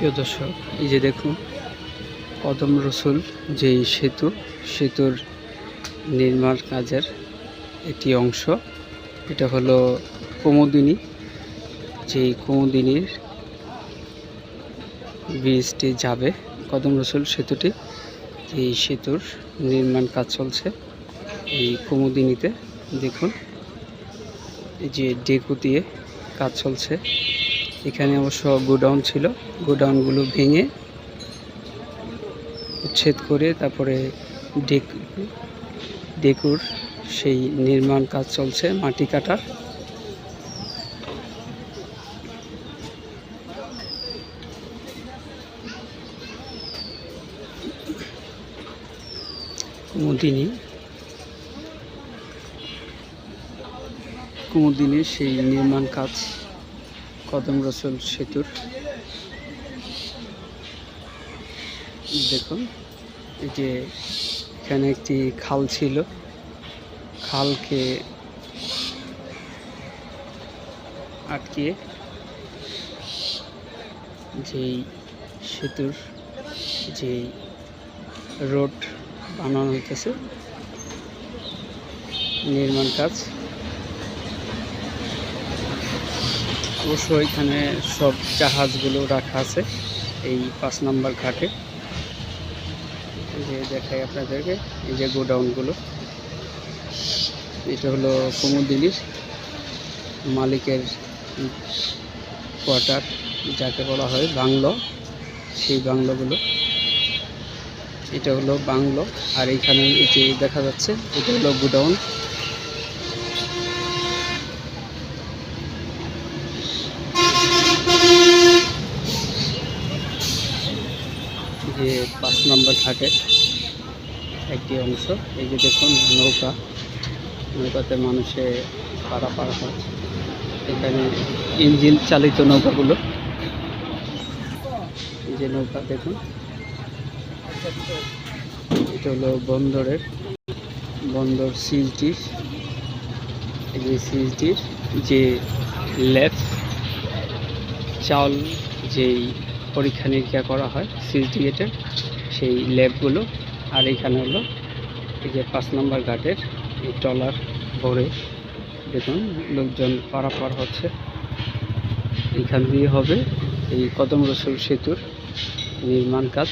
প্রিয় দর্শক, এই যে দেখুন, কদম রসুল যেই সেতু, সেতুর নির্মাণ কাজের একটি অংশ। এটা হলো কুমুদিনী, যেই কুমুদিনীর ব্রিজটি যাবে কদম রসুল সেতুটি এই সেতুর নির্মাণ কাজ চলছে এই কুমুদিনীতে। দেখুন, এই যে ডেকু দিয়ে কাজ চলছে। এখানে অবশ্য গোডাউন ছিল। গোডাউনগুলো ভেঙে উচ্ছেদ করে তারপরে ডেক, ডেকুর সেই নির্মাণ কাজ চলছে, মাটি কাটার। কুমুদিনী। কুমুদিনীর সেই নির্মাণ কাজ কদম রসুল সেতুর। দেখুন, এই যে এখানে একটি খাল ছিল। খালকে আটকিয়ে যেই সেতুর যেই রোড বানানো হইতেছে, নির্মাণ কাজ অবশ্য এখানে সব জাহাজগুলো রাখা আছে এই পাঁচ নাম্বার ঘাটে। যে দেখাই আপনাদেরকে, এই যে গোডাউনগুলো। এটা হলো কুমুদিনীর মালিকের কোয়ার্টার, যাকে বলা হয় বাংলো। সেই বাংলোগুলো। এটা হলো বাংলো। আর এইখানে এই যে দেখা যাচ্ছে, এটা হলো গোডাউন। যে পাঁচ নম্বর ঘাটের একটি অংশ, এই যে দেখুন নৌকা, নৌকাতে মানুষে পারাপার হয় এখানে ইঞ্জিন চালিত নৌকাগুলো যে নৌকা দেখুন। এটা হলো বন্দরের, বন্দর এই যে সিএসডির যে ল্যাব চাল যেই পরীক্ষা নিরীক্ষা করা হয় গেটের সেই ল্যাবগুলো আর এখানে হলো এই যে পাঁচ নম্বর ঘাটের এই ট্রলার ভরে দেখুন লোকজন পারাপার হচ্ছে। এইখান দিয়ে হবে এই কদম রসুল সেতুর নির্মাণ কাজ।